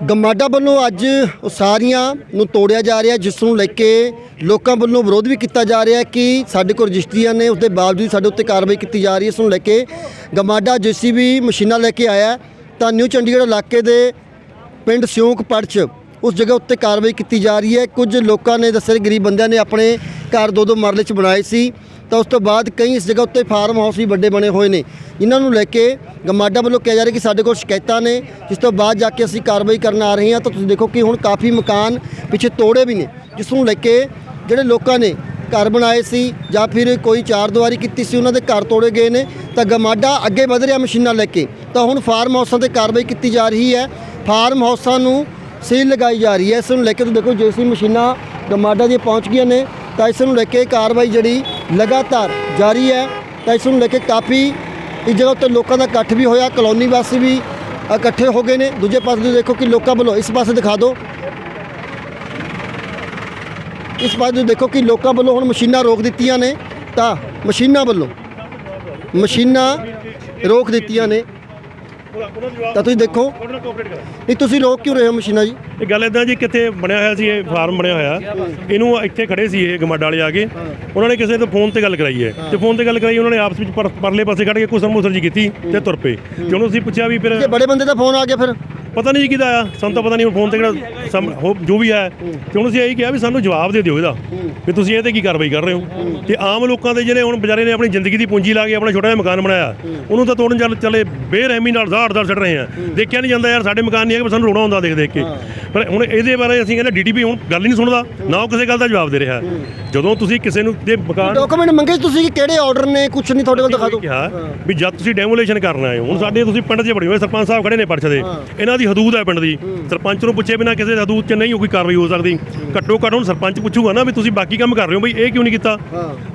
ਗਮਾਡਾ ਵੱਲੋਂ ਅੱਜ ਉਸਾਰੀਆਂ ਨੂੰ ਤੋੜਿਆ ਜਾ ਰਿਹਾ, ਜਿਸ ਨੂੰ ਲੈ ਕੇ ਲੋਕਾਂ ਵੱਲੋਂ ਵਿਰੋਧ ਵੀ ਕੀਤਾ ਜਾ ਰਿਹਾ ਕਿ ਸਾਡੇ ਕੋਲ ਰਜਿਸਟਰੀਆਂ ਨੇ ਉਸ ਦੇ ਬਾਵਜੂਦ ਸਾਡੇ ਉੱਤੇ ਕਾਰਵਾਈ ਕੀਤੀ ਜਾ ਰਹੀ ਹੈ, ਇਸ ਨੂੰ ਲੈ ਕੇ ਗਮਾਡਾ ਜੀਸੀਬੀ ਮਸ਼ੀਨਾਂ ਲੈ ਕੇ ਆਇਆ ਤਾਂ ਨਿਊ ਚੰਡੀਗੜ੍ਹ ਇਲਾਕੇ ਦੇ ਪਿੰਡ ਸਿਉਂਕ ਪੜਚ ਉਸ ਜਗ੍ਹਾ ਉੱਤੇ ਕਾਰਵਾਈ ਕੀਤੀ ਜਾ ਰਹੀ ਹੈ। ਕੁਝ ਲੋਕਾਂ ਨੇ ਦੱਸਿਆ ਗਰੀਬ ਬੰਦਿਆਂ ਨੇ ਆਪਣੇ ਘਰ ਦੋ ਦੋ ਮਰਲੇ ਚ ਬਣਾਏ ਸੀ। ਤਾਂ ਉਸ ਤੋਂ ਬਾਅਦ ਕਈ ਇਸ ਜਗ੍ਹਾ ਉੱਤੇ ਫਾਰਮ ਹਾਊਸ ਵੀ ਵੱਡੇ ਬਣੇ ਹੋਏ ਨੇ। ਜਿਨ੍ਹਾਂ ਨੂੰ ਲੈ ਕੇ ਗਮਾਡਾ ਵੱਲੋਂ ਕਿਹਾ ਜਾ ਰਿਹਾ ਕਿ ਸਾਡੇ ਕੋਲ ਸ਼ਿਕਾਇਤਾਂ ਨੇ, ਜਿਸ ਤੋਂ ਬਾਅਦ ਜਾ ਕੇ ਅਸੀਂ ਕਾਰਵਾਈ ਕਰਨ ਆ ਰਹੇ ਹਾਂ। ਤਾਂ ਤੁਸੀਂ ਦੇਖੋ ਕਿ ਹੁਣ ਕਾਫੀ ਮਕਾਨ ਪਿੱਛੇ ਤੋੜੇ ਵੀ ਨੇ, ਜਿਸ ਨੂੰ ਲੈ ਕੇ ਜਿਹੜੇ ਲੋਕਾਂ ਨੇ ਘਰ ਬਣਾਏ ਸੀ ਜਾਂ ਫਿਰ ਕੋਈ ਚਾਰ ਦੀਵਾਰੀ ਕੀਤੀ ਸੀ, ਉਹਨਾਂ ਦੇ ਘਰ ਤੋੜੇ ਗਏ ਨੇ। ਤਾਂ ਗਮਾਡਾ ਅੱਗੇ ਵਧ ਰਿਹਾ ਮਸ਼ੀਨਾਂ ਲੈ ਕੇ। ਤਾਂ ਹੁਣ ਫਾਰਮ ਹਾਊਸਾਂ ਤੇ ਕਾਰਵਾਈ ਕੀਤੀ ਜਾ ਰਹੀ ਹੈ। ਫਾਰਮ ਹਾਊਸਾਂ ਨੂੰ ਸੀਲ ਲਗਾਈ ਜਾ ਰਹੀ ਹੈ। ਇਸ ਨੂੰ ਲੈ ਕੇ ਤੁਸੀਂ ਦੇਖੋ ਜੇਸੀ ਮਸ਼ੀਨਾਂ ਗਮਾਡਾ ਦੀਆਂ ਪਹੁੰਚ ਗਈਆਂ ਨੇ, ਤਾਂ ਇਸ ਨੂੰ ਲੈ ਕੇ ਕਾਰਵਾਈ ਜਿਹੜੀ ਲਗਾਤਾਰ ਜਾਰੀ ਹੈ ਤਾਂ ਇਸ ਨੂੰ ਲੈ ਕੇ ਕਾਫੀ ਇਸ ਜਗ੍ਹਾ ਉੱਤੇ ਲੋਕਾਂ ਦਾ ਇਕੱਠ ਵੀ ਹੋਇਆ, ਕਲੋਨੀ ਵਾਸੀ ਵੀ ਇਕੱਠੇ ਹੋ ਗਏ ਨੇ। ਦੂਜੇ ਪਾਸੇ ਤੁਸੀਂ ਦੇਖੋ ਕਿ ਲੋਕਾਂ ਵੱਲੋਂ ਇਸ ਪਾਸੇ ਦਿਖਾ ਦਿਓ। ਇਸ ਪਾਸੇ ਤੁਸੀਂ ਦੇਖੋ ਕਿ ਲੋਕਾਂ ਵੱਲੋਂ ਹੁਣ ਮਸ਼ੀਨਾਂ ਰੋਕ ਦਿੱਤੀਆਂ ਨੇ ਤਾਂ ਮਸ਼ੀਨਾਂ ਵੱਲੋਂ ਮਸ਼ੀਨਾਂ ਰੋਕ ਦਿੱਤੀਆਂ ਨੇ। ਤਾਂ ਤੁਸੀਂ ਦੇਖੋ। ਨਹੀਂ ਤੁਸੀਂ ਰੋਕ ਕਿਉਂ ਰਹੇ ਹੋ ਮਸ਼ੀਨਾਂ ਜੀ? ਇਹ ਗੱਲ ਇਦਾਂ ਜੀ ਕਿੱਥੇ ਬਣਿਆ ਹੋਇਆ ਸੀ ਇਹ ਫਾਰਮ ਬਣਿਆ ਹੋਇਆ। ਇਹਨੂੰ ਇੱਥੇ ਖੜੇ ਸੀ ਇਹ ਗਮਾਡਾ ਵਾਲੇ ਆ ਕੇ। ਉਹਨਾਂ ਨੇ ਕਿਸੇ ਤੋਂ ਫੋਨ ਤੇ ਗੱਲ ਕਰਾਈ ਹੈ। ਤੇ ਫੋਨ ਤੇ ਗੱਲ ਕਰਾਈ ਉਹਨਾਂ ਨੇ ਆਪਸ ਵਿੱਚ ਪਰ- ਪਰਲੇ ਪਾਸੇ ਖੜ ਕੇ ਕੁਸਰ ਮੁਸਰ ਜੀ ਕੀਤੀ ਤੇ ਤੁਰ ਪਏ। ਤੇ ਉਹਨੂੰ ਅਸੀਂ ਪੁੱਛਿਆ ਵੀ ਫਿਰ ਜੇ ਬੜੇ ਬੰਦੇ ਦਾ ਫੋਨ ਆ ਗਿਆ ਫਿਰ? ਪਤਾ ਨਹੀਂ ਜੀ ਕਿਹਦਾ ਆ ਸਾਨੂੰ ਤਾਂ ਪਤਾ ਨਹੀਂ ਫੋਨ ਤੇ ਕਿਹੜਾ ਹੋ- ਜੋ ਵੀ ਹੈ। ਤੇ ਹੁਣ ਅਸੀਂ ਇਹੀ ਕਿਹਾ ਵੀ ਸਾਨੂੰ ਜਵਾਬ ਦੇ ਦਿਓ ਇਹਦਾ ਵੀ ਤੁਸੀਂ ਇਹ ਤੇ ਕੀ ਕਾਰਵਾਈ ਕਰ ਰਹੇ ਹੋ? ਤੇ ਆਮ ਲੋਕਾਂ ਦੇ ਜਿਹੜੇ ਹੁਣ ਵਿਚਾਰੇ ਨੇ ਆਪਣੀ ਜ਼ਿੰਦਗੀ ਦੀ ਪੂੰਜੀ ਲਾ ਕੇ ਆਪਣਾ ਛੋਟਾ ਜਿਹਾ ਮਕਾਨ ਬਣਾਇਆ ਉਹਨੂੰ ਤਾਂ ਤੋੜਨ ਚੱਲ ਚਲੇ ਬੇਰਹਿਮੀ ਨਾਲ ਜ਼ਾੜ ਜ਼ਾੜ ਛੱਡ ਰਹੇ ਆ। ਦੇਖਿਆ ਨਹੀਂ ਜਾਂਦਾ ਯਾਰ ਸਾਡੇ ਮਕਾਨ ਨਹੀਂ ਹੈ ਕਿ ਸਾਨੂੰ ਰੋਣਾ ਹੁੰਦਾ ਦੇਖ ਦੇਖ ਕੇ। ਪਰ ਹੁਣ ਇਹਦੇ ਬਾਰੇ ਅਸੀਂ ਕਹਿੰਦੇ ਡੀਡੀਪੀ ਹੁਣ ਗੱਲ ਹੀ ਨਹੀਂ ਸੁਣਦਾ ਨਾ ਉਹ ਕਿਸੇ ਗੱਲ ਦਾ ਜਵਾਬ ਦੇ ਰਿਹਾ। ਜਦੋਂ ਤੁਸੀਂ ਕਿਸੇ ਨੂੰ ਦੇ ਮਕਾਨ ਡਾਕੂਮੈਂਟ ਮੰਗੇ ਸੀ ਤੁਸੀਂ ਕਿ ਕਿਹੜੇ ਆਰਡਰ ਨੇ ਕੁਝ ਨਹੀਂ ਤੁਹਾਡੇ ਕੋਲ ਦਿਖਾ ਦਿਓ। ਕਿਹਾ ਵੀ ਜਦ ਤੁਸੀਂ ਡੈਮੋਲੇਸ਼ਨ ਕਰਨ ਆਏ ਹੋ ਹੁਣ ਸਾਡੇ ਤੁਸੀਂ ਪਿੰਡ 'ਚ ਬੜੇ ਹੋਏ ਸਰਪੰਚ ਸਾਹਿਬ ਖੜੇ ਨੇ ਪਰਚ ਦੇ। ਇਹਨਾਂ ਦੀ ਹਦੂਦ ਹੈ ਪਿੰਡ ਦੀ। ਸਰਪੰਚ ਨੂੰ ਪੁੱਛੇ ਬਿਨਾ ਕਿਸੇ ਹਦੂਦ 'ਚ ਨਹੀਂ ਕੋਈ ਕਾਰਵਾਈ ਹੋ ਸਕਦੀ। ਘੱਟੋ ਘੱਟ ਹੁਣ ਸਰਪੰਚ ਪੁੱਛੂਗਾ ਨਾ ਵੀ ਤੁਸੀਂ ਬਾਕੀ ਕੰਮ ਕਰ ਰਹੇ ਹੋ ਬਈ ਇਹ ਕਿਉਂ ਨਹੀਂ ਕੀਤਾ?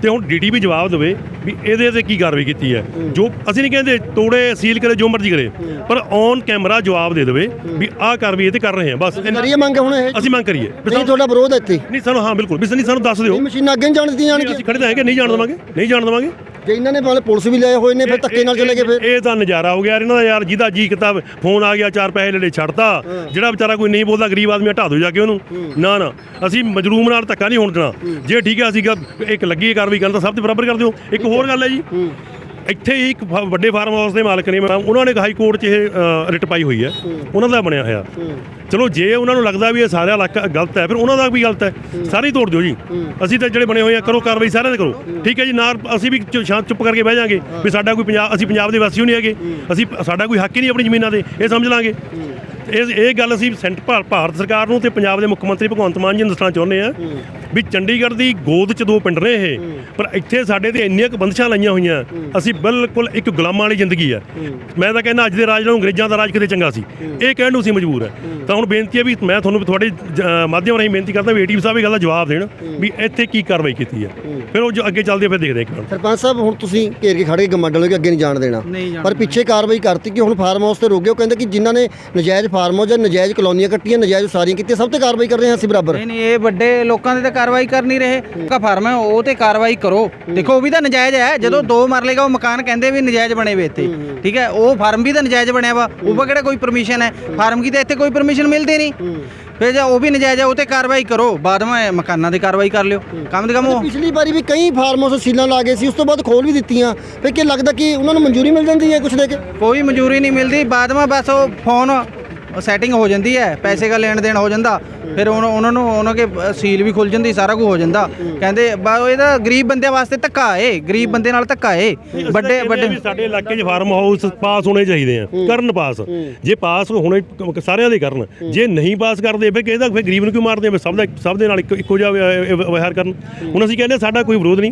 ਤੇ ਹੁਣ ਡੀਡੀ ਵੀ ਜਵਾਬ ਦੇਵੇ ਵੀ ਇਹਦੇ ਤੇ ਕੀ ਕਾਰਵਾਈ ਕੀਤੀ ਹੈ। ਜੋ ਅਸੀਂ ਨਹੀਂ ਕਹਿੰਦੇ ਤੋੜੇ ਸੀਲ ਕਰੇ ਜੋ ਮਰਜ਼ੀ ਕਰੇ ਪਰ ਔਨ ਕੈਮਰਾ ਜਵਾਬ ਦੇ ਦੇਵੇ ਵੀ ਆਹ ਕਾਰਵਾਈ ਇਹ ਤੇ ਕਰ ਰਹੇ ਹਾਂ ਬਸ। ਕਰੀਏ ਮੰਗ ਹੁਣ ਇਹ? ਅਸੀਂ ਮੰਗ ਕਰੀਏ। ਨਹੀਂ ਤੁਹਾਡਾ ਵਿਰੋਧ ਹੈ ਇੱਥੇ। ਨਹੀਂ ਸਾਨੂੰ ਹਾਂ ਬਿਲਕੁਲ। ਵੀ ਸਾਨੂੰ ਦੱਸ ਦਿਓ। ਮਸ਼ੀਨਾਂ ਅੱਗੇ ਜਾਣ ਦਿੱਤੀਆਂ ਜਾਣਗੀਆਂ ਅਸੀਂ ਖੜੇ ਤਾਂ ਹੈਗੇ ਨਹੀਂ ਜਾਣ ਦੇਵਾਂਗੇ ਨਹੀਂ ਜਾਣ ਦੇਵਾਂਗੇ। ਜੇ ਇਹਨਾਂ ਨੇ ਵਾਲੇ ਪੁਲਿਸ ਵੀ ਲਏ ਹੋਏ ਨੇ ਫਿਰ ਧੱਕੇ ਨਾਲ ਚਲੇ ਗਏ ਫਿਰ। ਇਹ ਤਾਂ ਨਜ਼ਾਰਾ ਹੋ ਗਿਆ ਯਾਰ ਇਹਨਾਂ ਦਾ ਯਾਰ ਜਿਹਦਾ ਜੀ ਕਿਤਾਬ ਫੋਨ ਆ ਗਿਆ ਚਾਰ ਪੈਸੇ ਲੈ ਲੈ ਛੱਡਤਾ। ਜਿਹੜਾ ਵਿਚਾਰਾ ਕੋਈ ਨਹੀਂ ਬੋਲਦਾ ਗਰੀਬ ਆਦਮੀ ਹਟਾ ਦਿਓ ਜਾ ਕੇ ਉਹਨੂੰ। ਨਾ ਨਾ। ਅਸੀਂ ਮਜਰੂਮ ਨਾਲ ਧੱਕਾ ਨਹੀਂ ਹੋਣ ਦੇਣਾ। ਜੇ ਠੀਕ ਹੈ ਅਸੀਂ ਇੱਕ ਲੱਗੀ ਕਾਰਵਾਈ ਕਰਨ ਤਾਂ ਸਭ ਤੇ ਬਰਾਬਰ ਕਰ ਦਿਓ। ਇੱਕ ਹੋਰ ਗੱਲ ਹੈ ਜੀ। ਇੱਥੇ ਹੀ ਇੱਕ ਫ- ਵੱਡੇ ਫਾਰਮ ਹਾਊਸ ਦੇ ਮਾਲਕ ਨੇ ਮੈਂ- ਉਹਨਾਂ ਨੇ ਹਾਈ ਕੋਰਟ 'ਚ ਇਹ ਅ, ਰਿਟ ਪਾਈ ਹੋਈ ਹੈ। ਉਹਨਾਂ ਦਾ ਬਣਿਆ ਹੋਇਆ। ਚਲੋ ਜੇ ਉਹਨਾਂ ਨੂੰ ਲੱਗਦਾ ਵੀ ਇਹ ਸਾਰਾ ਇਲਾਕਾ ਗਲਤ ਹੈ ਫਿਰ ਉਹਨਾਂ ਦਾ ਵੀ ਗਲਤ ਹੈ। ਸਾਰੇ ਹੀ ਤੋੜ ਦਿਓ ਜੀ। ਅਸੀਂ ਤਾਂ ਜਿਹੜੇ ਬਣੇ ਹੋਏ ਆ ਕਰੋ ਕਾਰਵਾਈ ਸਾਰਿਆਂ ਦੇ ਕਰੋ। ਠੀਕ ਹੈ ਜੀ ਨਾਲ ਅਸੀਂ ਵੀ ਚੁ- ਸ਼ਾਂਤ ਚੁੱਪ ਕਰਕੇ ਬਹਿ ਜਾਾਂਗੇ ਵੀ ਸਾਡਾ ਕੋਈ ਪੰਜਾਬ ਅਸੀਂ ਪੰਜਾਬ ਦੇ ਵਾਸੀ ਹੋ ਨਹੀਂ ਹੈਗੇ। ਅਸੀਂ ਸਾਡਾ ਕੋਈ ਹੱਕ ਹੀ ਨਹੀਂ ਆਪਣੀ ਜ਼ਮੀਨਾਂ ਤੇ ਇਹ ਸਮਝ ਲਾਂਗੇ। ਇਹ ਇਹ ਗੱਲ ਅਸੀਂ ਸੈਂਟ ਭਾ- ਭਾਰਤ ਸਰਕਾਰ ਨੂੰ ਤੇ ਪੰਜਾਬ ਦੇ ਮੁੱਖ ਮੰਤਰੀ ਭਗਵੰਤ ਮਾਨ ਜੀ ਨੂੰ ਦੱਸਣਾ ਚਾਹੁੰਦੇ ਆ ਵੀ ਚੰਡੀਗੜ੍ਹ ਦੀ ਗੋਦ 'ਚ ਦੋ ਪਿੰਡ ਨੇ ਇਹ। ਪਰ ਇੱਥੇ ਸਾਡੇ ਤੇ ਇੰਨੀਆਂ ਕੁ ਬੰਦਸ਼ਾਂ ਲਾਈਆਂ ਹੋਈਆਂ ਅਸੀਂ ਬਿਲਕੁਲ ਇੱਕ ਗੁਲਾਮਾਂ ਵਾਲੀ ਜ਼ਿੰਦਗੀ ਆ। ਮੈਂ ਤਾਂ ਕਹਿੰਦਾ ਅੱਜ ਦੇ ਰਾਜ ਨਾਲੋਂ ਅੰਗਰੇਜ਼ਾਂ ਦਾ ਰਾਜ ਕਿਤੇ ਚੰਗਾ ਸੀ। ਇਹ ਕਹਿਣ ਨੂੰ ਅਸੀਂ ਮਜਬੂਰ ਹੈ। ਤਾਂ ਹੁਣ ਬੇਨਤੀ ਹੈ ਵੀ ਮੈਂ ਤੁਹਾਨੂੰ ਤੁਹਾਡੇ ਮਾਧਿਅਮ ਰਾਹੀਂ ਬੇਨਤੀ ਕਰਦਾ ਵੀ ਏਟੀਐਮ ਸਾਹਿਬ ਇਹ ਗੱਲ ਦਾ ਜਵਾਬ ਦੇਣ ਵੀ ਇੱਥੇ ਕੀ ਕਾਰਵਾਈ ਕੀਤੀ ਹੈ। ਫਿਰ ਉਹ ਜੋ ਅੱਗੇ ਚੱਲਦੇ ਫਿਰ ਦੇਖਦੇ ਹਾਂ ਕਿਵੇਂ ਸਰਪੰਚ ਸਾਹਿਬ ਹੁਣ ਤੁਸੀਂ ਘੇਰ ਕੇ ਖੜੇ ਗਮਾਡਾ ਲੋ ਕਿ ਅੱਗੇ ਨਹੀਂ ਜਾਣ ਦੇਣਾ। ਪਰ ਪਿੱਛੇ ਕਾਰਵਾਈ ਕਰਤੀ ਕਿ ਹੁਣ ਫਾਰਮ ਹਾਊਸ ਤੇ ਰੋਕ ਗਏ ਉਹ ਕਹਿੰਦੇ ਕਿ ਜਿਨ੍ਹਾਂ ਨੇ ਨਜਾਇਜ਼ ਫਾਰਮ ਹਾਊਸ ਜਾਂ ਨਜਾਇਜ਼ ਕਲੋਨੀਆਂ ਕੱਟੀਆਂ ਨਜਾਇਜ਼ ਉਸਾਰੀਆਂ ਕੀਤੀਆਂ ਸਭ ਤੇ ਕਾਰਵਾਈ ਕਰ ਰਹੇ ਹਾਂ ਅਸੀਂ ਬਰਾਬਰ। ਨਹੀਂ ਨਹੀਂ ਇਹ ਵੱਡੇ ਲੋਕਾਂ ਦੇ ਤਾਂ ਕਾਰਵਾਈ ਕਰ ਨਹੀਂ ਰਹੇ। ਕਾ ਫਾਰਮ ਹੈ ਉਹ ਤੇ ਕਾਰਵਾਈ ਕਰੋ। ਦੇਖੋ ਉਹ ਵੀ ਤਾਂ ਨਜਾਇਜ਼ ਹੈ ਜਦੋਂ ਦੋ ਮਰਲੇ ਦਾ ਉਹ ਮਕਾਨ ਕਹਿੰਦੇ ਵੀ ਨਜਾਇਜ਼ ਬਣੇ ਵੇ ਇੱਥੇ। ਠੀਕ ਹੈ ਉਹ ਫਾਰਮ ਵੀ ਤਾਂ ਨਜਾਇਜ਼ ਬਣਿਆ ਵਾ ਉਹ ਵਾ ਕਿਹੜਾ ਕੋਈ ਪਰਮਿਸ਼ਨ ਹੈ? ਫਾਰਮ ਕੀ ਤਾਂ ਇੱਥੇ ਕੋਈ ਪਰਮਿਸ਼ਨ ਮਿਲਦੀ ਨਹੀਂ। ਫਿਰ ਜੇ ਉਹ ਵੀ ਨਜਾਇਜ਼ ਹੈ ਉਹ ਤੇ ਕਾਰਵਾਈ ਕਰੋ। ਬਾਅਦ ਵਿੱਚ ਮਕਾਨਾਂ ਦੀ ਕਾਰਵਾਈ ਕਰ ਲਿਓ। ਕੰਮ ਦੇ ਕੰਮ ਉਹ ਪਿਛਲੀ ਵਾਰੀ ਵੀ ਕਈ ਫਾਰਮ ਹਾਊਸ ਸੀਲਾਂ ਲਾ ਗਏ ਸੀ ਉਸ ਤੋਂ ਬਾਅਦ ਖੋਲ ਵੀ ਦਿੱਤੀਆਂ। ਫਿਰ ਕੀ ਲੱਗਦਾ ਕਿ ਉਹਨਾਂ ਨੂੰ ਮਨਜ਼ੂਰੀ ਮਿਲ ਜਾਂਦੀ ਹੈ ਕੁਛ ਦੇ ਕੇ? ਕੋਈ ਮਨਜ਼ੂਰੀ ਨਹੀਂ ਮਿਲਦੀ। ਬਾਅਦ ਵਿੱਚ ਬਸ ਉਹ ਫੋਨ ਸੈਟਿੰਗ ਹੋ ਜਾਂਦੀ ਹੈ ਪੈਸੇ ਦਾ ਲੈਣ ਦੇਣ ਹੋ ਜਾਂਦਾ ਫਿਰ ਉਹਨਾਂ ਉਹਨਾਂ ਨੂੰ ਉਹਨਾਂ ਕੇ ਸੀਲ ਵੀ ਖੁੱਲ ਜਾਂਦੀ ਸਾਰਾ ਕੁਝ ਹੋ ਜਾਂਦਾ। ਕਹਿੰਦੇ ਬਾ ਇਹ ਤਾਂ ਗਰੀਬ ਬੰਦਿਆਂ ਵਾਸਤੇ ਧੱਕਾ ਏ ਗਰੀਬ ਬੰਦੇ ਨਾਲ ਧੱਕਾ ਏ। ਵੱਡੇ ਵੱਡੇ ਵੀ ਸਾਡੇ ਇਲਾਕੇ 'ਚ ਫਾਰਮ ਹਾਊਸ ਪਾਸ ਹੋਣੇ ਚਾਹੀਦੇ ਆ ਕਰਨ ਪਾਸ ਜੇ ਪਾਸ ਹੋਣੇ ਕ- ਸਾਰਿਆਂ ਦੇ ਕਰਨ। ਜੇ ਨਹੀਂ ਪਾਸ ਕਰਦੇ ਫਿਰ ਕਿਹਦਾ ਫਿਰ ਗਰੀਬ ਨੂੰ ਕਿਉਂ ਮਾਰਦੇ ਆ? ਫਿਰ ਸਭ ਦਾ ਸਭ ਦੇ ਨਾਲ ਇੱਕੋ ਇੱਕੋ ਜਿਹਾ ਵਿ- ਵਿ- ਵਿਵਹਾਰ ਕਰਨ। ਹੁਣ ਅਸੀਂ ਕਹਿੰਦੇ ਸਾਡਾ ਕੋਈ ਵਿਰੋਧ ਨਹੀਂ।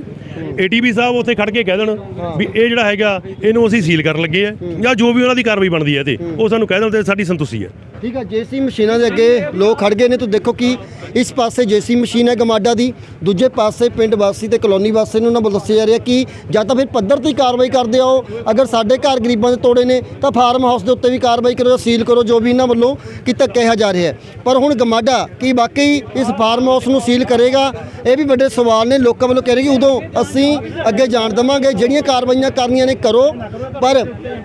ਏਟੀਪੀ ਸਾਹਿਬ ਉੱਥੇ ਖੜ ਕੇ ਕਹਿ ਦੇਣ ਵੀ ਇਹ ਜਿਹੜਾ ਹੈਗਾ ਇਹਨੂੰ ਅਸੀਂ ਸੀਲ ਕਰਨ ਲੱਗੇ ਆ। ਜਾਂ ਜੋ ਵੀ ਉਹਨਾਂ ਦੀ ਕਾਰਵਾਈ ਬਣਦੀ ਹੈ। ਤੇ ਉਹ ਸਾਨੂੰ ਕਹਿ ਦੇਣ ਤੇ ਸਾਡੀ ਸੰਤੁਸ਼ਟੀ ਹੈ ਠੀਕ ਹੈ ਜੇਸੀ ਮਸ਼ੀਨਾਂ ਦੇ ਅੱਗੇ ਲੋਕ ਖੜ ਗਏ ਨੇ ਤੁਸੀਂ ਦੇਖੋ ਕਿ ਇਸ ਪਾਸੇ ਜੇਸੀ ਮਸ਼ੀਨ ਹੈ ਗਮਾਡਾ ਦੀ, ਦੂਜੇ ਪਾਸੇ ਪਿੰਡ ਵਾਸੀ ਤੇ ਕਲੋਨੀ ਵਾਸੀ ਨੂੰ ਉਹਨਾਂ ਵੱਲੋਂ ਦੱਸਿਆ ਜਾ ਰਿਹਾ ਕਿ ਜਾਂ ਤਾਂ ਫਿਰ ਪੱਧਰ ਤੇ ਹੀ ਕਾਰਵਾਈ ਕਰਦੇ ਆਓ, ਅਗਰ ਸਾਡੇ ਘਰ ਗਰੀਬਾਂ ਦੇ ਤੋੜੇ ਨੇ, ਤਾਂ ਫਾਰਮ ਹਾਊਸ ਦੇ ਉੱਤੇ ਵੀ ਕਾਰਵਾਈ ਕਰੋ ਸੀਲ ਕਰੋ, ਜੋ ਵੀ ਇਹਨਾਂ ਵੱਲੋਂ ਕੀਤਾ ਕਿਹਾ ਜਾ ਰਿਹਾ ਹੈ। ਪਰ ਹੁਣ ਗਮਾਡਾ ਕੀ ਵਾਕਈ ਇਸ ਫਾਰਮ ਹਾਊਸ ਨੂੰ ਸੀਲ ਕਰੇਗਾ? ਇਹ ਵੀ ਵੱਡੇ ਸਵਾਲ ਨੇ, ਲੋਕਾਂ ਵੱਲੋਂ ਕਹਿ ਰਹੇ ਕਿ ਉਦੋਂ ਅਸੀਂ ਅੱਗੇ ਜਾਣ ਦੇਵਾਂਗੇ, ਜਿਹੜੀਆਂ ਕਾਰਵਾਈਆਂ ਕਰਨੀਆਂ ਨੇ ਕਰੋ, ਪਰ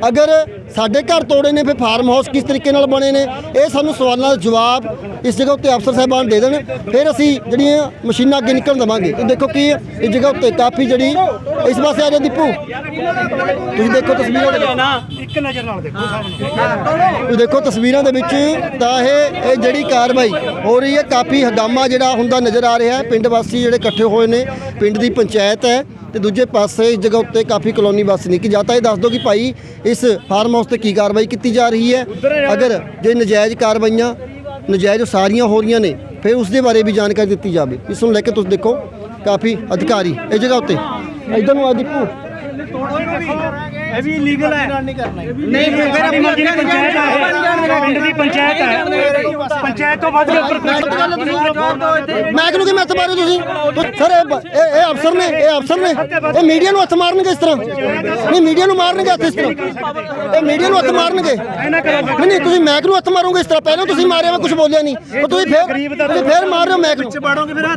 ਅਗਰ ਸਾਡੇ ਘਰ ਤੋੜੇ ਨੇ, ਫਿਰ ਫਾਰਮ ਹਾਊਸ ਕਿਸ ਤਰੀਕੇ ਨਾਲ ਬਣੇ ਨੇ ਇਹ ਸਾਨੂੰ ਸਵਾਲਾਂ ਦਾ ਜਵਾਬ ਇਸ ਜਗ੍ਹਾ ਉੱਤੇ ਅਫਸਰ ਸਾਹਿਬਾਨ ਦੇ ਦੇਣ। ਫਿਰ ਅਸੀਂ ਜਿਹੜੀਆਂ ਮਸ਼ੀਨਾਂ ਅੱਗੇ ਨਿਕਲਣ ਦੇਵਾਂਗੇ ਇਹ ਦੇਖੋ ਕੀ ਇਸ ਜਗ੍ਹਾ ਉੱਤੇ ਕਾਫੀ ਜਿਹੜੀ ਇਸ ਪਾਸੇ ਆ ਜਾ ਦੀਪੂ ਤੁਸੀਂ ਦੇਖੋ ਤਸਵੀਰਾਂ ਇੱਕ ਨਜ਼ਰ ਨਾਲ ਦੇਖੋ ਸਾਹਮਣੇ। ਤੁਸੀਂ ਦੇਖੋ ਤਸਵੀਰਾਂ ਦੇ ਵਿੱਚ ਤਾਂ ਇਹ ਇਹ ਜਿਹੜੀ ਕਾਰਵਾਈ ਹੋ ਰਹੀ ਹੈ ਕਾਫੀ ਹਗਾਮਾ ਜਿਹੜਾ ਹੁੰਦਾ ਨਜ਼ਰ ਆ ਰਿਹਾ ਹੈ। ਪਿੰਡ ਵਾਸੀ ਜਿਹੜੇ ਇਕੱਠੇ ਹੋਏ ਨੇ ਪਿੰਡ ਦੀ ਪੰਚਾਇਤ ਹੈ। ਤੇ ਦੂਜੇ ਪਾਸੇ ਇਸ ਜਗ੍ਹਾ ਉੱਤੇ ਕਾਫੀ ਕਲੋਨੀ ਵਾਸੀ ਨੇ ਕਿ ਜਾਂ ਤਾਂ ਇਹ ਦੱਸ ਦਿਓ ਕਿ ਭਾਈ ਇਸ ਫਾਰਮ ਹਾਊਸ ਤੇ ਕੀ ਕਾਰਵਾਈ ਕੀਤੀ ਜਾ ਰਹੀ ਹੈ। ਅਗਰ ਜੇ ਨਜਾਇਜ਼ ਕਾਰਵਾਈਆਂ ਨਜਾਇਜ਼ ਸਾਰੀਆਂ ਹੋ ਰਹੀਆਂ ਨੇ ਫਿਰ ਉਸ ਦੇ ਬਾਰੇ ਵੀ ਜਾਣਕਾਰੀ ਦਿੱਤੀ ਜਾਵੇ। ਇਸ ਨੂੰ ਲੈ ਕੇ ਤੁਸੀਂ ਦੇਖੋ ਕਾਫੀ ਅਧਿਕਾਰੀ ਇਸ ਜਗ੍ਹਾ ਉੱਤੇ। ਇਧਰ ਨੂੰ ਆ ਦੀਪੂ। ਇਹ ਵੀ ਲੀਗਲ ਹੈ ਨਹੀਂ ਫਿਰ ਸਾਡੀ ਮਰਜ਼ੀ ਦੀ ਪੰਚਾਇਤ ਹੈ ਪਿੰਡ ਦੀ ਪੰਚਾਇਤ ਹੈ ਪੰਚਾਇਤ ਤੋਂ ਵੱਧ ਕੇ ਉੱਪਰ ਕੋਈ ਮੈਂ ਕਿਹਨੂੰ ਕਿ ਮੈਂ ਹੱਥ ਮਾਰੇ ਤੁਸੀਂ ਸਰ ਇਹ ਇਹ ਅਫਸਰ ਨੇ ਇਹ ਅਫਸਰ ਨੇ ਇਹ ਮੀਡੀਆ ਨੂੰ ਹੱਥ ਮਾਰਨਗੇ ਇਸ ਤਰ੍ਹਾਂ ਨਹੀਂ ਮੀਡੀਆ ਨੂੰ ਮਾਰਨਗੇ ਹੱਥ ਇਸ ਤਰ੍ਹਾਂ ਇਹ ਮੀਡੀਆ ਨੂੰ ਹੱਥ ਮਾਰਨਗੇ ਨਹੀਂ ਨਹੀਂ ਤੁਸੀਂ ਮੈਕ ਨੂੰ ਹੱਥ ਮਾਰੋਗੇ ਇਸ ਤਰ੍ਹਾਂ ਪਹਿਲਾਂ ਤੁਸੀਂ ਮਾਰਿਆ ਮੈਂ ਕੁਝ ਬੋਲਿਆ ਨਹੀਂ ਉਹ ਤੁਸੀਂ ਫੇਰ ਤੁਸੀਂ ਫੇਰ ਮਾਰ ਰਹੇ ਹੋ ਮੈਕ ਨੂੰ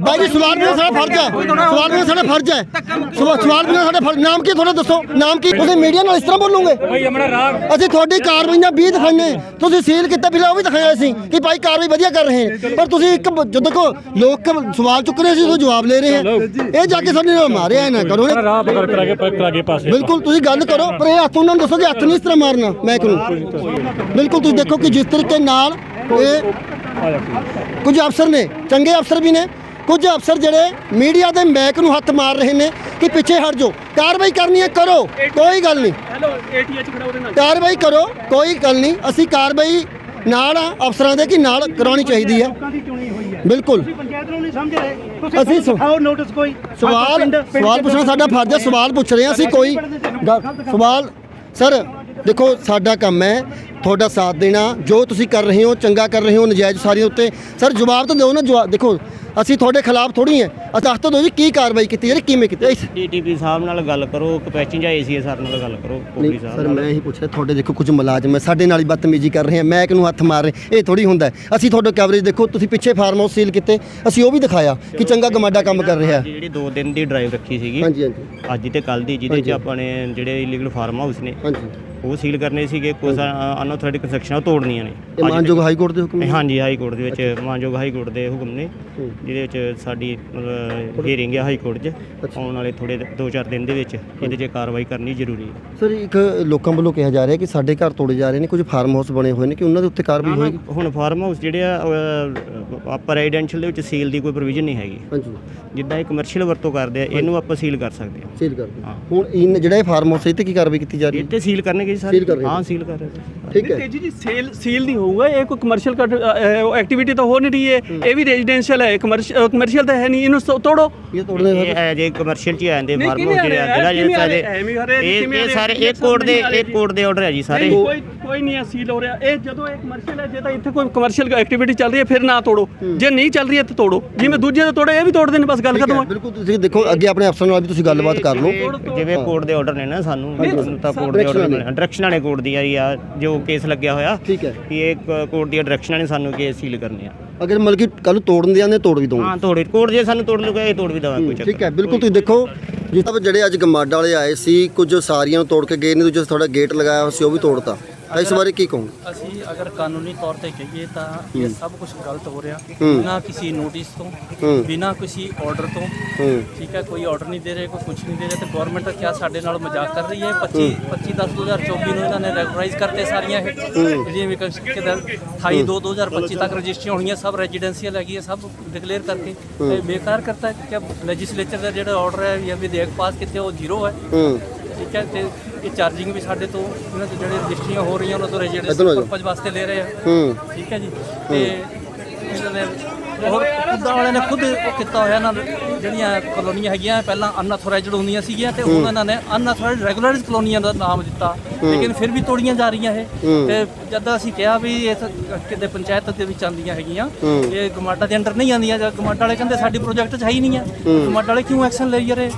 ਬਾਈ ਜੀ ਸਵਾਲ ਵੀ ਸਾਡਾ ਫਰਜ਼ ਹੈ ਸਵਾਲ ਵੀ ਸਾਡਾ ਫਰਜ਼ ਹੈ ਸਵਾ- ਸਵਾਲ ਵੀ ਸਾਡਾ ਫਰਜ਼ ਨਾਮ ਕੀ ਤੁਹਾਡਾ ਦੱਸੋ ਨਾਮ ਕੀ ਤੁਸੀਂ ਮੀਡੀਆ ਨਾਲ ਇਸ ਤਰ੍ਹਾਂ ਬੋਲੋਗੇ? ਭਾਈ ਹਮਣਾ ਰਾਗ। ਅਸੀਂ ਤੁਹਾਡੀ ਕਾਰਵਾਈਆਂ 20 ਦਿਖਾਈਆਂ ਤੁਸੀਂ ਸੀਲ ਕੀਤਾ ਫਿਰ ਉਹ ਵੀ ਦਿਖਾਇਆ ਸੀ ਕਿ ਭਾਈ ਕਾਰਵਾਈ ਵਧੀਆ ਕਰ ਰਹੇ ਪਰ ਤੁਸੀਂ ਇੱਕ ਜਦੋਂ ਕੋ ਲੋਕ ਸਵਾਲ ਚੁੱਕ ਰਹੇ ਸੀ ਉਹ ਜਵਾਬ ਲੈ ਰਹੇ ਹੈ। ਇਹ ਜਾ ਕੇ ਸਾਡੇ ਨਾਲ ਮਾਰਿਆ ਇਹ ਨਾ ਕਰੋ ਰਾਹ ਪਕੜ ਕਰਾ ਕੇ ਕਰਾ ਕੇ ਪਾਸੇ ਬਿਲਕੁਲ ਤੁਸੀਂ ਗੱਲ ਕਰੋ ਪਰ ਇਹ ਹੱਥ ਉਹਨਾਂ ਨੂੰ ਦੱਸੋ ਕਿ ਹੱਥ ਨਹੀਂ ਇਸ ਤਰ੍ਹਾਂ ਮਾਰਨਾ ਮੈਂ ਨੂੰ ਬਿਲਕੁਲ ਤੁਸੀਂ ਦੇਖੋ ਕਿ ਜਿਸ ਤਰੀਕੇ ਨਾਲ ਇਹ ਕੁਝ ਅਫਸਰ ਨੇ ਚੰਗੇ ਅਫਸਰ ਵੀ ਨੇ ਕੁਝ ਅਫਸਰ ਜਿਹੜੇ ਮੀਡੀਆ ਦੇ ਮੈਕ ਨੂੰ ਹੱਥ ਮਾਰ ਰਹੇ ਨੇ ਕਿ ਪਿੱਛੇ ਹਟ ਜਾਓ। ਕਾਰਵਾਈ ਕਰਨੀ ਹੈ ਕਰੋ। ਕੋਈ ਗੱਲ ਨਹੀਂ। ਹੈਲੋ ਏਟੀਐਚ ਖੜਾ ਉਹਦੇ ਨਾਲ। ਕਾਰਵਾਈ ਕਰੋ ਕੋਈ ਗੱਲ ਨਹੀਂ। ਅਸੀਂ ਕਾਰਵਾਈ ਨਾਲ ਅਫਸਰਾਂ ਦੇ ਕਿ ਨਾਲ ਕਰਾਉਣੀ ਚਾਹੀਦੀ ਹੈ। ਬਿਲਕੁਲ। ਅਸੀਂ ਸਵਾਲ ਸਵਾਲ ਪੁੱਛਣਾ ਸਾਡਾ ਫਰਜ਼ ਹੈ ਸਵਾਲ ਪੁੱਛ ਰਹੇ ਹਾਂ ਅਸੀਂ ਕੋਈ ਸਵਾਲ ਸਰ ਦੇਖੋ ਸਾਡਾ ਕੰਮ ਹੈ ਤੁਹਾਡਾ ਸਾਥ ਦੇਣਾ। ਜੋ ਤੁਸੀਂ ਕਰ ਰਹੇ ਹੋ ਚੰਗਾ ਕਰ ਰਹੇ ਹੋ ਨਜਾਇਜ਼ ਸਾਰੀਆਂ ਉੱਤੇ। ਸਰ ਜਵਾਬ ਤਾਂ ਦਿਓ ਨਾ ਜਵਾਬ ਦੇਖੋ ਅਸੀਂ ਤੁਹਾਡੇ ਖਿਲਾਫ ਥੋੜੀ ਹੈ। ਅਸੀਂ ਦੱਸ ਤਾਂ ਦਿਓ ਜੀ ਕੀ ਕਾਰਵਾਈ ਕੀਤੀ ਜਿਹੜੀ ਕਿਵੇਂ ਕੀਤੀ ਇਸ- ਡੀਟੀਪੀ ਸਾਹਿਬ ਨਾਲ ਗੱਲ ਕਰੋ ਕਪੈਚਿੰਗ ਜਾਂ ਏਸੀਏ ਸਰ ਨਾਲ ਗੱਲ ਕਰੋ ਨਹੀਂ ਸਾਹਿਬ ਸਰ ਮੈਂ ਇਹੀ ਪੁੱਛ ਰਿਹਾ ਤੁਹਾਡੇ ਦੇਖੋ ਕੁਝ ਮੁਲਾਜ਼ਮ ਹੈ ਸਾਡੇ ਨਾਲ ਹੀ ਬਦਤਮੀਜ਼ੀ ਕਰ ਰਹੇ ਹੈ ਮੈਂ ਕਿਹਨੂੰ ਹੱਥ ਮਾਰ ਰਹੇ ਇਹ ਥੋੜੀ ਹੁੰਦਾ। ਅਸੀਂ ਤੁਹਾਡਾ ਕਵਰੇਜ ਦੇਖੋ ਤੁਸੀਂ ਪਿੱਛੇ ਫਾਰਮ ਹਾਊਸ ਸੀਲ ਕੀਤੇ ਅਸੀਂ ਉਹ ਵੀ ਦਿਖਾਇਆ ਕਿ ਚੰਗਾ ਗਮਾਡਾ ਕੰਮ ਕਰ ਰਿਹਾ। ਜਿਹੜੀ 2 ਦਿਨ ਦੀ ਡਰਾਈਵ ਰੱਖੀ ਸੀਗੀ ਹਾਂਜੀ ਹਾਂਜੀ। ਅੱਜ ਤੇ ਕੱਲ ਦੀ ਜਿਹਦੇ ਚ ਆਪਾਂ ਨੇ ਜਿਹੜੇ ਇਲੀਗਲ ਫਾਰਮ ਹਾਊਸ ਨੇ ਹਾਂਜੀ। ਉਹ ਸੀਲ ਕਰਨੇ ਸੀਗੇ ਕੁਝ ਅਨਆਥੋਰਾਈਜ਼ਡ ਕੰਸਟਰਕਸ਼ਨ ਉਹ ਤੋੜਨੀਆਂ ਨੇ। ਇਹ ਮਾਨਯੋਗ ਹਾਈ ਕੋਰਟ ਦੇ ਹੁਕਮ ਨੇ? ਹਾਂਜੀ ਹਾਈ ਕੋਰਟ ਦੇ ਵਿੱਚ ਮਾਨਯੋਗ ਹਾਈ ਕੋਰਟ ਦੇ ਹੁਕਮ ਨੇ। ਜਿਹਦੇ ਵਿੱਚ ਸਾਡੀ ਹੀਅਰਿੰਗ ਹੈ ਹਾਈ ਕੋਰਟ 'ਚ ਆਉਣ ਵਾਲੇ ਥੋੜੇ 2-4 ਦਿਨ ਦੇ ਵਿੱਚ ਇਹਦੇ 'ਚ ਕਾਰਵਾਈ ਕਰਨੀ ਜ਼ਰੂਰੀ ਹੈ। ਸਰ ਇੱਕ ਲੋਕਾਂ ਵੱਲੋਂ ਕਿਹਾ ਜਾ ਰਿਹਾ ਕਿ ਸਾਡੇ ਘਰ ਤੋੜੇ ਜਾ ਰਹੇ ਨੇ ਕੁਝ ਫਾਰਮ ਹਾਊਸ ਬਣੇ ਹੋਏ ਨੇ ਕਿ ਉਹਨਾਂ ਦੇ ਉੱਤੇ ਕਾਰਵਾਈ ਹੋਏਗੀ? ਹੁਣ ਫਾਰਮ ਹਾਊਸ ਜਿਹੜੇ ਆ ਆਪਾਂ ਰੈਜ਼ੀਡੈਂਸ਼ੀਅਲ ਦੇ ਵਿੱਚ ਸੀਲ ਦੀ ਕੋਈ ਪ੍ਰੋਵੀਜ਼ਨ ਨਹੀਂ ਹੈਗੀ। ਹਾਂਜੀ। ਜਿੱਦਾਂ ਇਹ ਕਮਰਸ਼ੀਅਲ ਵਰਤੋਂ ਕਰਦੇ ਆ ਇਹਨੂੰ ਆਪਾਂ ਸੀਲ ਕਰ ਸਕਦੇ ਹਾਂ। ਸੀਲ ਕਰ ਦਿਓ ਹਾਂ। ਹੁਣ ਜਿਹੜਾ ਇਹ ਫਾਰਮ ਹਾਊਸ ਹੈ ਤੇ ਕੀ ਕਾਰਵਾਈ ਕੀਤੀ ਜਾ ਰਹੀ ਹੈ? ਤੇ ਸੀਲ ਕਰਨਗੇ ਜੀ Seal ਸਾਰੇ ਕਰ ਰਹੇ ਹਾਂ ਸੀਲ ਕਰ ਰਹੇ ਨੇ। ਠੀਕ ਹੈ। ਤੇਜੀ ਜੀ ਸੇਲ ਸੀਲ ਨਹੀਂ ਹੋਊਗਾ ਇਹ ਕੋਈ ਕਮਰਸ਼ੀਅਲ ਐਕਟੀਵਿਟੀ ਤਾਂ ਹੋ ਨਹੀਂ ਰਹੀ ਹੈ। ਇਹ ਵੀ ਰੈਜ਼ੀਡੈਂਸ਼ੀਅਲ ਹੈ ਕਮਰਸ਼ੀਅਲ ਤਾਂ ਹੈ ਨਹੀਂ ਇਹਨੂੰ ਤੋੜੋ। ਇਹ ਤੋੜਨੇ ਇਹ ਹੈ ਜੇ ਕਮਰਸ਼ੀਅਲ ਚ ਆਂਦੇ ਫਾਰਮ ਜਿਹੜੇ? ਜਿਹੜਾ ਜਿਹੜੇ ਆ? ਇਹ ਇਹ? ਸਾਰੇ ਇਹ ਇੱਕ ਕੋਡ ਦੇ ਇੱਕ ਕੋਡ ਦੇ ਆਰਡਰ ਹੈ ਜੀ ਸਾਰੇ। ਕੋਈ ਕੋਈ ਨਹੀਂ ਹੈ ਸੀਲ ਹੋ ਰਿਹਾ। ਇਹ ਜਦੋਂ ਇਹ ਕਮਰਸ਼ੀਅਲ ਹੈ ਜੇ ਤਾਂ ਇੱਥੇ ਕੋਈ ਕਮਰਸ਼ੀਅਲ ਐਕਟੀਵਿਟੀ ਚੱਲ ਰਹੀ ਹੈ ਫਿਰ ਨਾ ਤੋੜੋ। ਜੇ ਨਹੀਂ ਚੱਲ ਰਹੀ ਹੈ ਤਾਂ ਤੋੜੋ। ਜਿਵੇਂ ਦੂਜੇ ਦੇ ਤੋੜੇ ਇਹ ਵੀ ਤੋੜ ਦੇਣ ਬਸ ਗੱਲ ਖਤਮ ਹੈ, ਬਿਲਕੁਲ ਤੁਸੀਂ ਦੇਖੋ ਅੱਗੇ ਆਪਣੇ ਅਫਸਰ ਨਾਲ ਵੀ ਤੁਸੀਂ ਗੱਲਬਾਤ ਕਰ ਲਓ। ਜਿਵੇਂ- ਕੋਡ ਦੇ ਆਰਡਰ ਨੇ ਨਾ ਸਾਨੂੰ ਤਾਂ ਕੋਡ ਦੇ ਆਰਡਰ ਨੇ। ਡਾਇਰੈਕਸ਼ਨਾਂ ਨੇ ਕੋਡ ਦੀ ਆ ਆ ਜੋ ਕੇਸ ਲੱਗਿਆ ਹੋਇਆ ਠੀਕ ਹੈ। ਕਿ ਇਹ ਕੋਡ ਦੀਆਂ ਡਾਇਰੈਕਸ਼ਨਾਂ ਨੇ ਸਾਨੂੰ ਕੇਸ ਸੀਲ ਕਰਨੇ ਆ। ਅਗਰ ਮਤਲਬ ਕਿ ਕੱਲ ਨੂੰ ਤੋੜਨ ਦੇ ਆਂਦੇ ਤੋੜ ਵੀ ਦਊਂਗੇ। ਹਾਂ ਤੋੜੇ ਕੋਡ ਜੇ ਸਾਨੂੰ ਤੋੜ ਲੂਗਾ ਇਹ ਤੋੜ ਵੀ ਦਵਾਂਗੇ ਕੋਈ ਚੱਕਰ ਠੀਕ ਹੈ ਬਿਲਕੁਲ ਤੁਸੀਂ ਦੇਖੋ ਜਿਸ ਤਰ੍ਹਾਂ ਜਿਹੜੇ ਅੱਜ ਗਮਾਡਾ ਵਾਲੇ ਆਏ ਸੀ ਕੁਝ ਸਾਰੀਆਂ ਨੂੰ ਤੋੜ ਕੇ ਗਏ ਨੇ ਦੂਜਾ ਤੁਹਾਡਾ ਗੇਟ ਲਗਾਇਆ ਹੋਇਆ ਸੀ ਉਹ ਵੀ ਤੋੜਤਾ। ਤਾਂ ਇਸ ਬਾਰੇ ਕੀ ਕਹੋਗੇ? ਅਸੀਂ ਅਗਰ ਕਾਨੂੰਨੀ ਤੌਰ ਤੇ ਕਹੀਏ ਤਾਂ ਇਹ ਸਭ ਕੁਝ ਗਲਤ ਹੋ ਰਿਹਾ। ਬਿਨਾਂ ਕਿਸੇ ਨੋਟਿਸ ਤੋਂ। ਬਿਨਾਂ ਕਿਸੇ ਆਰਡਰ ਤੋਂ ਠੀਕ ਹੈ ਕੋਈ ਆਰਡਰ ਨਹੀਂ ਦੇ ਰਹੇ ਕੋਈ ਕੁਝ ਨਹੀਂ ਦੇ ਰਹੇ ਤੇ ਗਵਰਨਮੈਂਟ ਕਿਆ ਸਾਡੇ ਨਾਲ ਮਜ਼ਾਕ ਕਰ ਰਹੀ ਹੈ? 25 25 10 2024 ਨੂੰ ਇਹਨਾਂ ਨੇ ਰੈਗੂਲਰਾਈਜ਼ ਕਰਤੇ ਸਾਰੀਆਂ ਇਹ। ਜਿਹੜੀਆਂ ਵੀ ਕਿਤੇ 28 2 2025 ਤੱਕ ਰਜਿਸਟਰੀਆਂ ਹੋਣੀਆਂ ਸਭ ਰੈਜ਼ੀਡੈਂਸ਼ੀਅਲ ਹੈਗੀ ਹੈ ਸਭ ਡਿਕਲੇਅਰ ਕਰਕੇ। ਇਹ ਬੇਕਾਰ ਕਰਤਾ ਕਿ ਲੈਜਿਸਲੇਚਰ ਦਾ ਜਿਹੜਾ ਆਰਡਰ ਹੈ ਜਾਂ ਵਿਧੇਇਕ ਪਾਸ ਕੀਤੇ ਉਹ ਜ਼ੀਰੋ ਹੈ। ਹੂੰ। ਠੀਕ ਹੈ ਤੇ ਇਹ ਚਾਰਜਿੰਗ ਵੀ ਸਾਡੇ ਤੋਂ ਇਹਨਾਂ ਦੇ ਜਿਹੜੇ ਰਜਿਸਟਰੀਆਂ ਹੋ ਰਹੀਆਂ ਉਹਨਾਂ ਤੋਂ ਜਾਓ। ਪਰਪਸ ਵਾਸਤੇ ਲੈ ਰਹੇ ਆ। ਹੂੰ। ਠੀਕ ਹੈ ਜੀ? ਤੇ ਇਹਨਾਂ ਨੇ ਹੋਰ ਖੁਦਾਂ ਵਾਲਿਆਂ ਨੇ ਖੁਦ ਕੀਤਾ ਹੋਇਆ ਨਾ ਜਿਹੜੀਆਂ ਕਲੋਨੀਆਂ ਹੈਗੀਆਂ ਪਹਿਲਾਂ ਅਨਅਥੋਰਾਈਜ਼ਡ ਹੁੰਦੀਆਂ ਸੀਗੀਆਂ ਤੇ ਹੁਣ ਇਹਨਾਂ ਨੇ ਅਨਅਥੋਰਾਈਜ਼ਡ ਰੈਗੂਲਰਾਈਜ਼ਡ ਕਲੋਨੀਆਂ ਦਾ ਨਾਮ ਦਿੱਤਾ। ਲੇਕਿਨ ਫਿਰ ਵੀ ਤੋੜੀਆਂ ਜਾ ਰਹੀਆਂ ਇਹ। ਤੇ ਜਦ ਅਸੀਂ ਕਿਹਾ ਵੀ ਇਹ ਕਿਤੇ ਪੰਚਾਇਤ ਦੇ ਵਿੱਚ ਆਉਂਦੀਆਂ ਹੈਗੀਆਂ ਇਹ ਗਮਾਡਾ ਦੇ ਅੰਡਰ ਨਹੀਂ ਆਉਂਦੀਆਂ ਜਦ ਗਮਾਡਾ ਵਾਲੇ ਕਹਿੰਦੇ ਸਾਡੀ ਪ੍ਰੋਜੈਕਟ 'ਚ ਹੈ ਹੀ ਨਹੀਂ ਆ ਗਮਾਡਾ ਵਾਲੇ ਕਿਉਂ ਐਕਸ਼ਨ ਲਈ ਰਹੇ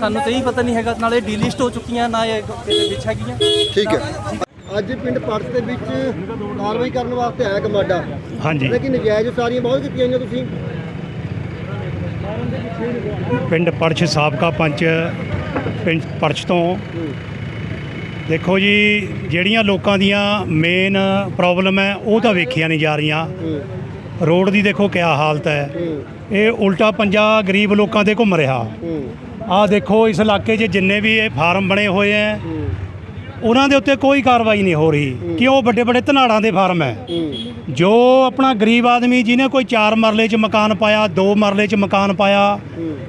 ਸਾਨੂੰ ਤਾਂ ਇਹ ਪਤਾ ਨਹੀਂ ਹੈਗਾ ਨਾਲੇ ਡੀਲਿਸਟ ਹੋ ਚੁੱਕੀਆਂ ਨਾ ਇਹ ਵਿੱਚ ਹੈਗੀਆਂ। ਠੀਕ ਹੈ। ਅੱਜ ਪਿੰਡ ਪਰਸ ਦੇ ਵਿੱਚ ਕਾਰਵਾਈ ਕਰਨ ਵਾਸਤੇ ਆਇਆ ਗਮਾਡਾ ਹਾਂਜੀ। ਲੇਕਿਨ ਨਜਾਇਜ਼ ਸਾਰੀਆਂ ਬਹੁਤ ਕੀਤੀਆਂ ਨੇ ਤੁਸੀਂ। ਪਿੰਡ ਪਰਛ ਸਾਬਕਾ ਪੰਚ ਪਿੰਡ ਪਰਛ ਤੋਂ। ਦੇਖੋ ਜੀ ਜਿਹੜੀਆਂ ਲੋਕਾਂ ਦੀਆਂ ਮੇਨ ਪ੍ਰੋਬਲਮ ਹੈ ਉਹ ਤਾਂ ਵੇਖੀਆਂ ਨਹੀਂ ਜਾ ਰਹੀਆਂ। ਰੋਡ ਦੀ ਦੇਖੋ ਕਿਆ ਹਾਲਤ ਹੈ। ਇਹ ਉਲਟਾ ਪੰਜਾ ਗਰੀਬ ਲੋਕਾਂ ਤੇ ਘੁੰਮ ਰਿਹਾ। ਆਹ ਦੇਖੋ ਇਸ ਇਲਾਕੇ 'ਚ ਜਿੰਨੇ ਵੀ ਇਹ ਫਾਰਮ ਬਣੇ ਹੋਏ ਹੈ ਉਹਨਾਂ ਦੇ ਉੱਤੇ ਕੋਈ ਕਾਰਵਾਈ ਨਹੀਂ ਹੋ ਰਹੀ ਕਿ ਉਹ ਵੱਡੇ ਵੱਡੇ ਧਨਾੜਾਂ ਦੇ ਫਾਰਮ ਹੈ। ਜੋ ਆਪਣਾ ਗਰੀਬ ਆਦਮੀ ਜਿਹਨੇ ਕੋਈ 4 ਮਰਲੇ 'ਚ ਮਕਾਨ ਪਾਇਆ 2 ਮਰਲੇ 'ਚ ਮਕਾਨ ਪਾਇਆ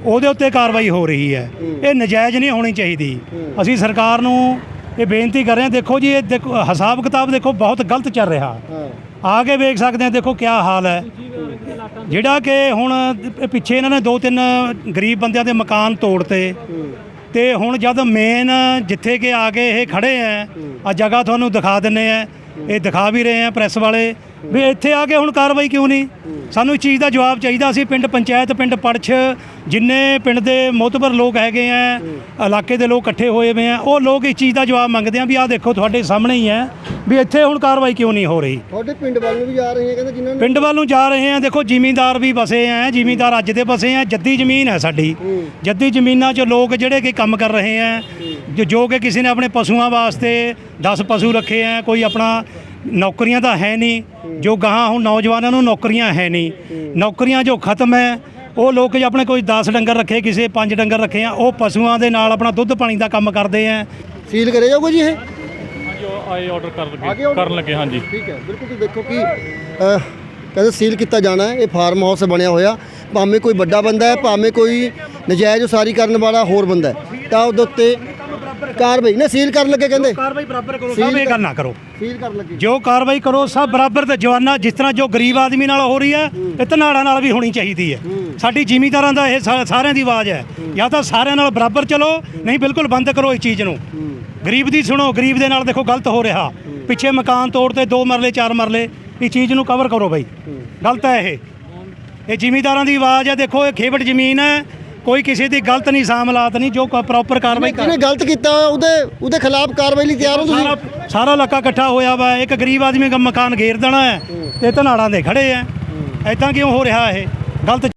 ਉਹਦੇ ਉੱਤੇ ਕਾਰਵਾਈ ਹੋ ਰਹੀ ਹੈ। ਇਹ ਨਜਾਇਜ਼ ਨਹੀਂ ਹੋਣੀ ਚਾਹੀਦੀ। ਅਸੀਂ ਸਰਕਾਰ ਨੂੰ ਇਹ ਬੇਨਤੀ ਕਰ ਰਹੇ ਹਾਂ ਦੇਖੋ ਜੀ ਇਹ ਦੇਖੋ ਹਿਸਾਬ ਕਿਤਾਬ ਦੇਖੋ ਬਹੁਤ ਗਲਤ ਚੱਲ ਰਿਹਾ। ਆ ਕੇ ਵੇਖ ਸਕਦੇ ਹਾਂ ਦੇਖੋ ਕਿਆ ਹਾਲ ਹੈ। ਜਿਹੜਾ ਕਿ ਹੁਣ ਪਿੱਛੇ ਇਹਨਾਂ ਨੇ ਦੋ ਤਿੰਨ ਗਰੀਬ ਬੰਦਿਆਂ ਦੇ ਮਕਾਨ ਤੋੜਤੇ। ਤੇ ਹੁਣ ਜਦ ਮੇਨ ਜਿੱਥੇ ਕਿ ਆ ਕੇ ਇਹ ਖੜੇ ਆ ਆ ਜਗ੍ਹਾ ਤੁਹਾਨੂੰ ਦਿਖਾ ਦਿੰਨੇ ਆ ਇਹ ਦਿਖਾ ਵੀ ਰਹੇ ਆ ਪ੍ਰੈਸ ਵਾਲੇ ਵੀ ਇੱਥੇ ਆ ਕੇ ਹੁਣ ਕਾਰਵਾਈ ਕਿਉਂ ਨਹੀਂ? ਸਾਨੂੰ ਇਸ ਚੀਜ਼ ਦਾ ਜਵਾਬ ਚਾਹੀਦਾ ਸੀ ਪਿੰਡ ਪੰਚਾਇਤ ਪਿੰਡ ਪੜਛ ਜਿੰਨੇ ਪਿੰਡ ਦੇ ਮੋਤਬਰ ਲੋਕ ਹੈਗੇ ਆ ਇਲਾਕੇ ਦੇ ਲੋਕ ਇਕੱਠੇ ਹੋਏ ਹੋਏ ਆ ਉਹ ਲੋਕ ਇਸ ਚੀਜ਼ ਦਾ ਜਵਾਬ ਮੰਗਦੇ ਆ ਵੀ ਆਹ ਦੇਖੋ ਤੁਹਾਡੇ ਸਾਹਮਣੇ ਹੀ ਹੈ ਵੀ ਇੱਥੇ ਹੁਣ ਕਾਰਵਾਈ ਕਿਉਂ ਨਹੀਂ ਹੋ ਰਹੀ। ਤੁਹਾਡੇ ਪਿੰਡ ਵੱਲ ਨੂੰ ਵੀ ਜਾ ਰਹੇ ਹੈ ਕਹਿੰਦੇ ਜਿਨ੍ਹਾਂ ਨੇ ਪਿੰਡ ਵੱਲ ਨੂੰ ਜਾ ਰਹੇ ਆ ਦੇਖੋ ਜ਼ਿਮੀਂਦਾਰ ਵੀ ਬਸੇ ਆ ਜ਼ਿਮੀਂਦਾਰ ਅੱਜ ਦੇ ਬਸੇ ਆ ਜੱਦੀ ਜ਼ਮੀਨ ਹੈ ਸਾਡੀ। ਜੱਦੀ ਜ਼ਮੀਨਾਂ 'ਚ ਲੋਕ ਜਿਹੜੇ ਕਿ ਕੰਮ ਕਰ ਰਹੇ ਆ ਜੋ- ਜੋ ਕਿ ਕਿਸੇ ਨੇ ਆਪਣੇ ਪਸ਼ੂਆਂ ਵਾਸਤੇ 10 ਪਸ਼ੂ ਰੱਖੇ ਆ ਕੋਈ ਆਪਣਾ ਨੌਕਰੀਆਂ ਤਾਂ ਹੈ ਨਹੀਂ। ਜੋ ਗਾਹਾਂ ਹੁਣ ਨੌਜਵਾਨਾਂ ਨੂੰ ਨੌਕਰੀਆਂ ਹੈ ਨਹੀਂ। ਨੌਕਰੀਆਂ ਜੋ ਖਤਮ ਹੈ ਉਹ ਲੋਕ ਜੇ ਆਪਣੇ ਕੋਈ 10 ਡੰਗਰ ਰੱਖੇ ਕਿਸੇ 5 ਡੰਗਰ ਰੱਖੇ ਆ ਉਹ ਪਸ਼ੂਆਂ ਦੇ ਨਾਲ ਆਪਣਾ ਦੁੱਧ ਪਾਣੀ ਦਾ ਕੰਮ ਕਰਦੇ ਆ। ਸੀਲ ਕਰੇ ਜਾਓਗੇ ਜੀ ਇਹ? ਆਏ ਆਰਡਰ ਕਰ ਲੱਗੇ? ਕਰਨ ਲੱਗੇ ਹਾਂਜੀ। ਠੀਕ ਹੈ ਬਿਲਕੁਲ ਤੁਸੀਂ ਦੇਖੋ ਕਿ ਕਹਿੰਦੇ ਸੀਲ ਕੀਤਾ ਜਾਣਾ ਹੈ ਇਹ ਫਾਰਮ ਹਾਊਸ ਬਣਿਆ ਹੋਇਆ। ਭਾਵੇਂ ਕੋਈ ਵੱਡਾ ਬੰਦਾ ਹੈ ਭਾਵੇਂ ਕੋਈ ਨਜਾਇਜ਼ ਉਸਾਰੀ ਕਰਨ ਵਾਲਾ ਹੋਰ ਬੰਦਾ ਹੈ। ਤਾਂ ਉਹਦੇ ਉੱਤੇ ਕਾਰਵਾਈ ਨਾ ਸੀਲ ਕਰਨ ਲੱਗੇ ਕਹਿੰਦੇ। ਕਾਰਵਾਈ ਬਰਾਬਰ ਕਰੋ ਸਭ ਇਹ ਗੱਲ ਨਾ ਕਰੋ। ਸੀਲ ਕਰਨ ਲੱਗੇ। ਜੋ ਕਾਰਵਾਈ ਕਰੋ ਸਭ ਬਰਾਬਰ ਤੇ ਜਵਾਨਾ ਜਿਸ ਤਰ੍ਹਾਂ ਜੋ ਗਰੀਬ ਆਦਮੀ ਨਾਲ ਹੋ ਰਹੀ ਹੈ ਇਹ ਧਨਾੜਾਂ ਨਾਲ ਵੀ ਹੋਣੀ ਚਾਹੀਦੀ ਹੈ। ਸਾਡੀ ਜ਼ਿਮੀਂਦਾਰਾਂ ਦਾ ਇਹ ਸਾਰਿਆਂ ਦੀ ਆਵਾਜ਼ ਹੈ। ਜਾਂ ਤਾਂ ਸਾਰਿਆਂ ਨਾਲ ਬਰਾਬਰ ਚਲੋ ਨਹੀਂ ਬਿਲਕੁਲ ਬੰਦ ਕਰੋ ਇਸ ਚੀਜ਼ ਨੂੰ। ਗਰੀਬ ਦੀ ਸੁਣੋ ਗਰੀਬ ਦੇ ਨਾਲ ਦੇਖੋ ਗਲਤ ਹੋ ਰਿਹਾ। ਪਿੱਛੇ ਮਕਾਨ ਤੋੜਤੇ ਦੋ ਮਰਲੇ ਚਾਰ ਮਰਲੇ ਇਹ ਚੀਜ਼ ਨੂੰ ਕਵਰ ਕਰੋ ਬਈ। ਗਲਤ ਹੈ ਇਹ। ਇਹ ਜ਼ਿਮੀਂਦਾਰਾਂ ਦੀ ਆਵਾਜ਼ ਹੈ ਦੇਖੋ ਇਹ ਖੇਵਟ ਜ਼ਮੀਨ ਹੈ ਕੋਈ ਕਿਸੇ ਦੀ ਗਲਤ ਨਹੀਂ ਸਾਮਲਾਤ ਨਹੀਂ ਜੋ ਪ੍ਰੋਪਰ ਕਾਰਵਾਈ ਕਰ ਜਿਹਨੇ ਗਲਤ ਕੀਤਾ? ਉਹਦੇ ਉਹਦੇ ਖਿਲਾਫ ਕਾਰਵਾਈ ਲਈ ਤਿਆਰ ਹੋ ਤੁਸੀਂ? ਸਾਰਾ ਇਲਾਕਾ ਇਕੱਠਾ ਹੋਇਆ ਵਾ। ਇੱਕ ਗਰੀਬ ਆਦਮੀ ਦਾ ਮਕਾਨ ਘੇਰ ਦੇਣਾ ਹੈ ਤੇ ਧਨਾੜਾਂ ਦੇ ਖੜੇ ਆ ਐਦਾਂ ਕਿਉਂ ਹੋ ਰਿਹਾ ਇਹ? ਗਲਤ